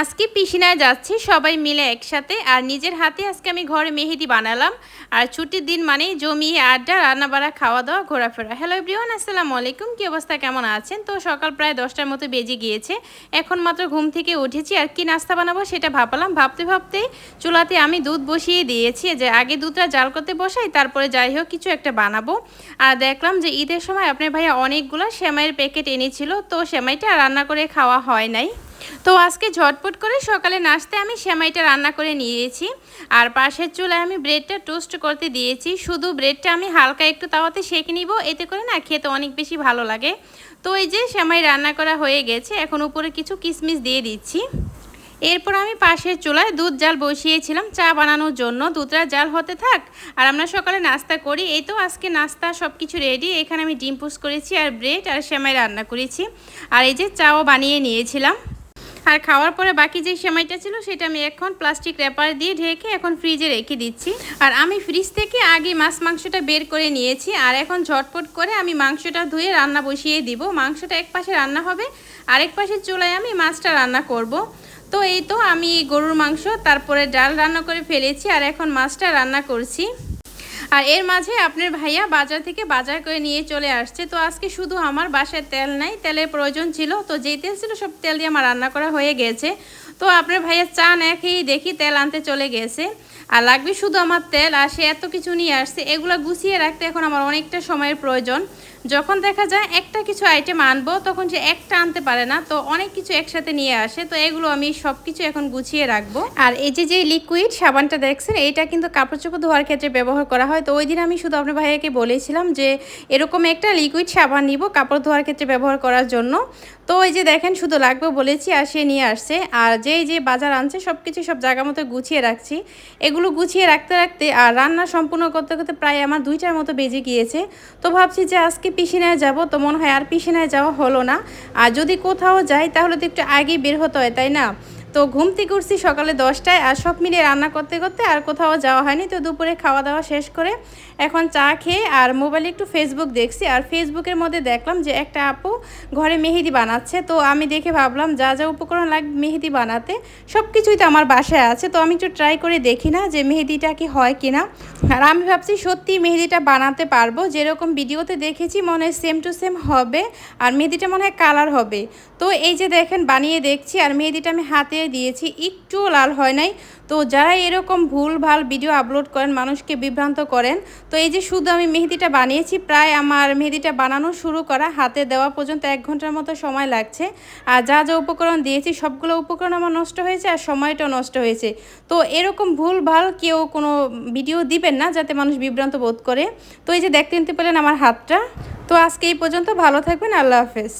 আজকে পিসিনায় যাচ্ছি, সবাই মিলে একসাথে। আর নিজের হাতে আজকে আমি ঘরে মেহেদি বানালাম। আর ছুটির দিন মানেই জমিয়ে আড্ডা রান্না বাড়া খাওয়া দাওয়া ঘোরাফেরা। হ্যালো এভরিওয়ান আসসালামু আলাইকুম। কী অবস্থা? কেমন আছেন? তো সকাল প্রায় দশটার মতো বেজে গিয়েছে। এখন মাত্র ঘুম থেকে উঠেছি। আর কি নাস্তা বানাবো সেটা ভাবলাম। ভাবতে ভাবতে চুলাতে আমি দুধ বসিয়ে দিয়েছি। যে আগে দুধটা জাল করতে বসাই, তারপরে যাই হোক কিছু একটা বানাবো। আর দেখলাম যে ঈদের সময় আপনার ভাইয়া অনেকগুলো সেমাইয়ের প্যাকেট এনেছিল। তো সেমাইটা রান্না করে খাওয়া হয় নাই। তো আজকে ঝটপট করে সকালে নাস্তে আমি সেমাইটা রান্না করে নিয়েছি। আর পাশের চুলায় আমি ব্রেডটা টোস্ট করতে দিয়েছি। শুধু ব্রেডটা আমি হালকা একটু তাওয়াতে সেঁকে নিব। এতে করে না খেতে অনেক বেশি ভালো লাগে। তো এই যে সেমাই রান্না করা হয়ে গেছে, এখন উপরে কিছু কিশমিশ দিয়ে দিচ্ছি। এরপর আমি পাশের চুলায় দুধ জাল বসিয়েছিলাম চা বানানোর জন্য। দুধটা জাল হতে থাক আর আমরা সকালে নাস্তা করি। এই তো আজকে নাস্তা সব কিছু রেডি এখানে আমি ডিম পোস্ট করেছি আর ব্রেড আর সেমাই রান্না করেছি। আর এই যে চাও বানিয়ে নিয়েছিলাম। আর খাওয়ার পরে বাকি যে সেমাইটা ছিল সেটা আমি এখন প্লাস্টিক র্যাপার দিয়ে ঢেকে এখন ফ্রিজে রেখে দিচ্ছি। আর আমি ফ্রিজ থেকে আগে মাছ মাংসটা বের করে নিয়েছি আর এখন ঝটপট করে আমি মাংসটা ধুয়ে রান্না বসিয়ে দিব। মাংসটা এক পাশে রান্না হবে, আরেক পাশে চুলায় আমি মাছটা রান্না করব। তো এই তো আমি গরুর মাংস, তারপরে ডাল রান্না করে ফেলেছি আর এখন মাছটা রান্না করছি। আর এর মাঝে আপনার ভাইয়া বাজার থেকে বাজার করে নিয়ে চলে আসছে। তো আজকে শুধু আমার বাসায় তেল নাই, তেলের প্রয়োজন ছিল। তো যেই তেল ছিল, সব তেল দিয়ে আমার রান্না করা হয়ে গেছে। তো আপনার ভাইয়া চা খেয়েই দেখি তেল আনতে চলে গেছে। আর লাগবে শুধু আমার তেল, আর সে এত কিছু নিয়ে আসছে। এগুলো গুছিয়ে রাখতে এখন আমার অনেকটা সময়ের প্রয়োজন। যখন দেখা যায় একটা কিছু আইটেম আনব, তখন সে একটা আনতে পারে না, তো অনেক কিছু একসাথে নিয়ে আসে, তো এগুলো আমি সব কিছু এখন গুছিয়ে রাখব। আর এই যে যে লিকুইড সাবানটা দেখছেন, এইটা কিন্তু কাপড় চোপড় ধোয়ার ক্ষেত্রে ব্যবহার করা হয়। তো ওই দিন আমি শুধু আপনার ভাইয়াকে বলেছিলাম যে, এরকম একটা লিকুইড সাবান নিব কাপড় ধোয়ার ক্ষেত্রে ব্যবহার করার জন্য। তো ওই যে দেখেন, শুধু লাগবে বলেছি আর সে নিয়ে আসছে। আর যেই, যে বাজার আনছে সব কিছু সব জায়গা মতো গুছিয়ে রাখছি। এগুলো গুছিয়ে রাখতে রাখতে, আর রান্না সম্পূর্ণ করতে করতে প্রায় আমার দুইটার মতো বেজে গিয়েছে। তো ভাবছি যে আজকে পিসিনায় যাব তো মনে হয় আর পিসিনায় যাওয়া হলো না। আর যদি কোথাও যাই, তাহলে তো একটু আগে বের হতে হয়, তাই না? তো ঘুম থেকে উঠছি সকালে দশটায় আর সব মিলিয়ে রান্না করতে করতে আর কোথাও যাওয়া হয়নি। তো দুপুরে খাওয়া দাওয়া শেষ করে এখন চা খেয়ে আর মোবাইলে একটু ফেসবুক দেখছি। আর ফেসবুকের মধ্যে দেখলাম যে একটা আপু ঘরে মেহেদি বানাচ্ছে। তো আমি দেখে ভাবলাম, যা যা উপকরণ লাগবে মেহেদি বানাতে সব কিছুই তো আমার বাসায় আছে। তো আমি একটু ট্রাই করে দেখি না যে মেহেদিটা কি হয় কি না আর আমি ভাবছি সত্যি মেহেদিটা বানাতে পারব। যেরকম ভিডিওতে দেখেছি মনে হয় সেম টু সেম হবে। আর মেহেদিটা মনে হয় কালার হবে। তো এই যে দেখেন, বানিয়ে দেখছি। আর মেহেদিটা আমি হাতে দিয়েছি, একটুও লাল হয় নাই। তো যারা এরকম ভুল, ভালো ভিডিও আপলোড করেন, মানুষকে বিভ্রান্ত করেন, তো এই যে শুধু আমি মেহেদিটা বানিয়েছি, প্রায় আমার মেহেদিটা বানানো শুরু করা, হাতে দেওয়া পর্যন্ত এক ঘণ্টার মতো সময় লাগছে। আর যা যা উপকরণ দিয়েছি, সবগুলো উপকরণ আমার নষ্ট হয়েছে আর সময়টাও নষ্ট হয়েছে। তো এরকম ভুল, ভালো কেউ কোনো ভিডিও দিবেন না, যাতে মানুষ বিভ্রান্ত বোধ করে। তো এই যে দেখতে নিতে পেলেন আমার হাতটা। তো আজকে এই পর্যন্ত, ভালো থাকবেন, আল্লাহ হাফেজ।